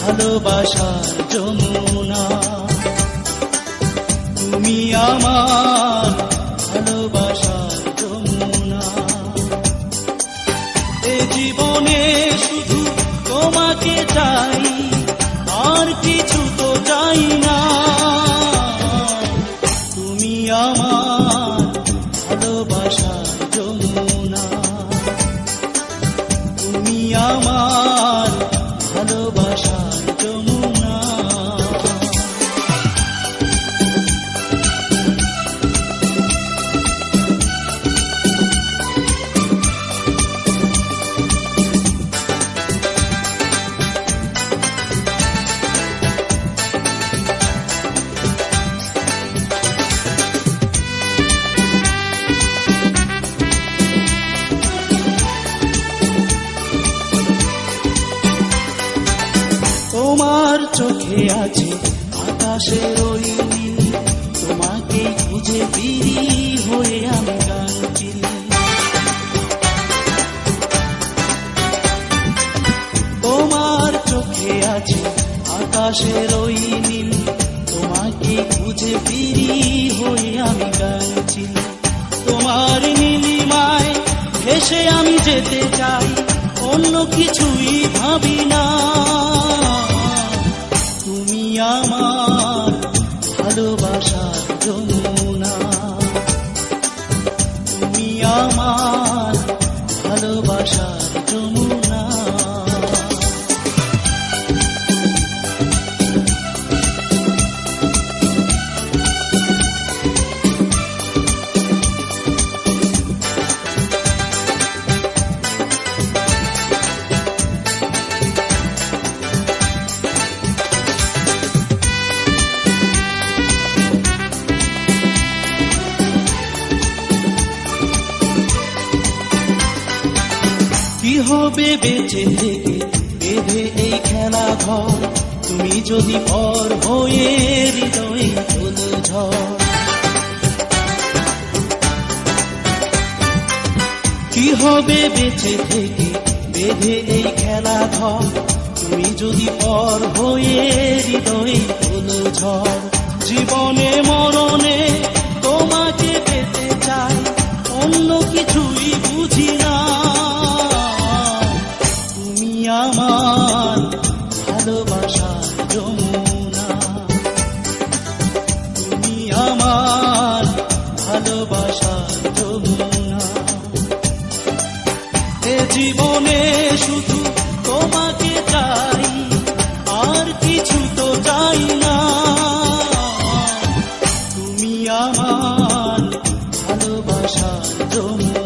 ভালোবাসার যমুনা। তুমি আমার ভালোবাসার যমুনা। এ জীবনে শুধু তোমাকে চাই, আর কিছু তো চাই না। আমার তুমি আমার তোমার চোখে আছে আকাশের ওই নীল। তোমাকে খুঁজে বিরি হয়ে আমি গান তোমার চোখে আছে আকাশের ওই নীল। তোমাকে খুঁজে বিরি হয়ে আমি গান চিনি তোমার নীলিমায় ভেসে আমি যেতে চাই, অন্য কিছুই ভাবি না। আমার ভালোবাসার যমুনা হবে বেঁচে থেকে বেঁধে এই খেলা ঘর। তুমি যদি পর হয়ে হৃদয়ে তোলো ঝড়। কি হবে বেঁচে থেকে বেঁধে এই খেলা ঘর? তুমি যদি পর হয়ে হৃদয়ে তোলো ঝড়। জীবনে মরণে তোমাকে ভালোবাসা যমুনা। এ জীবনে শুধু তোমাকে চাই, আর কিছু তো চাই না। তুমি আমার ভালোবাসা যমুনা।